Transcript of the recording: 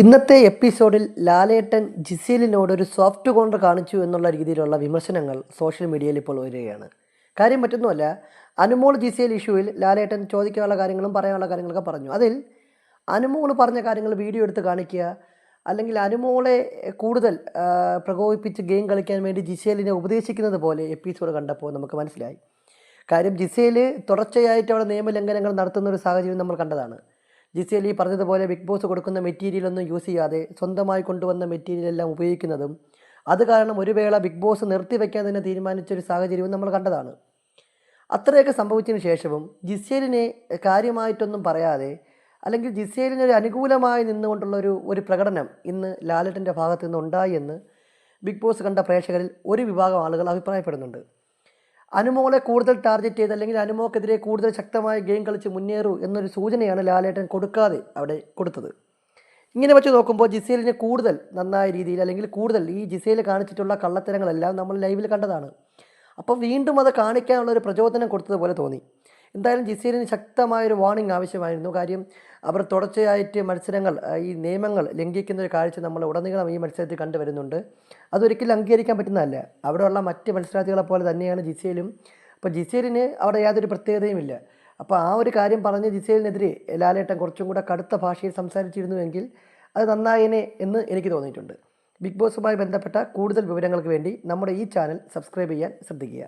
ഇന്നത്തെ എപ്പിസോഡിൽ ലാലേട്ടൻ ജിസേലിനോട് ഒരു സോഫ്റ്റ് കോണ്ടർ കാണിച്ചു എന്നുള്ള രീതിയിലുള്ള വിമർശനങ്ങൾ സോഷ്യൽ മീഡിയയിൽ ഇപ്പോൾ വരികയാണ് കാര്യം മറ്റൊന്നുമല്ല അനുമോൾ ജിസേൽ ഇഷ്യൂവിൽ ലാലേട്ടൻ ചോദിക്കാനുള്ള കാര്യങ്ങളും പറയാനുള്ള കാര്യങ്ങളൊക്കെ പറഞ്ഞു. അതിൽ അനുമോൾ പറഞ്ഞ കാര്യങ്ങൾ വീഡിയോ എടുത്ത് കാണിക്കുക അല്ലെങ്കിൽ അനുമോളെ കൂടുതൽ പ്രകോപിപ്പിച്ച് ഗെയിം കളിക്കാൻ വേണ്ടി ജിസേലിനെ ഉപദേശിക്കുന്നത് പോലെ എപ്പിസോഡ് കണ്ടപ്പോൾ നമുക്ക് മനസ്സിലായി. കാര്യം ജിസേൽ തുടർച്ചയായിട്ട് അവിടെ നിയമലംഘനങ്ങൾ നടത്തുന്ന ഒരു സാഹചര്യം നമ്മൾ കണ്ടതാണ്. ജിസേൽ ഈ പറഞ്ഞതുപോലെ ബിഗ് ബോസ് കൊടുക്കുന്ന മെറ്റീരിയലൊന്നും യൂസ് ചെയ്യാതെ സ്വന്തമായി കൊണ്ടുവന്ന മെറ്റീരിയലെല്ലാം ഉപയോഗിക്കുന്നതും അത് കാരണം ഒരു വേള ബിഗ് ബോസ് നിർത്തി നിർത്തിവെക്കാൻ തന്നെ തീരുമാനിച്ച ഒരു സാഹചര്യവും നമ്മൾ കണ്ടതാണ്. അത്രയൊക്കെ സംഭവിച്ചതിന് ശേഷവും ജിസേലിനെ കാര്യമായിട്ടൊന്നും പറയാതെ അല്ലെങ്കിൽ ജിസേലിന് ഒരു അനുകൂലമായി നിന്നുകൊണ്ടുള്ള ഒരു ഒരു പ്രകടനം ഇന്ന് ലാലറ്റിന്റെ ഭാഗത്തു നിന്ന് ഉണ്ടായി എന്ന് ബിഗ് ബോസ് കണ്ട പ്രേക്ഷകരിൽ ഒരു വിഭാഗം ആളുകൾ അഭിപ്രായപ്പെടുന്നുണ്ട്. അനുമോളെ കൂടുതൽ ടാർഗറ്റ് ചെയ്ത് അല്ലെങ്കിൽ അനുമോക്കെതിരെ കൂടുതൽ ശക്തമായ ഗെയിം കളിച്ച് മുന്നേറൂ എന്നൊരു സൂചനയാണ് ലാലേട്ടൻ കൊടുക്കാതെ അവിടെ കൊടുത്തത്. ഇങ്ങനെ വെച്ച് നോക്കുമ്പോൾ ജിസേലിനെ കൂടുതൽ നന്നായ രീതിയിൽ അല്ലെങ്കിൽ കൂടുതൽ ഈ ജിസേൽ കാണിച്ചിട്ടുള്ള കള്ളത്തരങ്ങളെല്ലാം നമ്മൾ ലൈവിൽ കണ്ടതാണ്. അപ്പോൾ വീണ്ടും അത് കാണിക്കാനുള്ള ഒരു പ്രചോദനം കൊടുത്തതുപോലെ തോന്നി. എന്തായാലും ജിസീലിന് ശക്തമായൊരു വാർണിംഗ് ആവശ്യമായിരുന്നു. കാര്യം അവർ തുടർച്ചയായിട്ട് മത്സരങ്ങൾ ഈ നിയമങ്ങൾ ലംഘിക്കുന്ന ഒരു കാഴ്ച നമ്മൾ ഉടനീളം ഈ മത്സരത്തിൽ കണ്ടുവരുന്നുണ്ട്. അതൊരിക്കലും അംഗീകരിക്കാൻ പറ്റുന്നതല്ല. അവിടെയുള്ള മറ്റ് മത്സരാർത്ഥികളെ പോലെ തന്നെയാണ് ജിസേലും. അപ്പോൾ ജിസേലിന് അവിടെ യാതൊരു പ്രത്യേകതയുമില്ല അപ്പോൾ ആ ഒരു കാര്യം പറഞ്ഞ് ജിസേലിനെതിരെ ലാലേട്ടൻ കുറച്ചും കൂടെ കടുത്ത ഭാഷയിൽ സംസാരിച്ചിരുന്നുവെങ്കിൽ അത് നന്നായേനെ എന്ന് എനിക്ക് തോന്നിയിട്ടുണ്ട്. ബിഗ് ബോസുമായി ബന്ധപ്പെട്ട കൂടുതൽ വിവരങ്ങൾക്ക് വേണ്ടി നമ്മുടെ ഈ ചാനൽ സബ്സ്ക്രൈബ് ചെയ്യാൻ ശ്രദ്ധിക്കുക.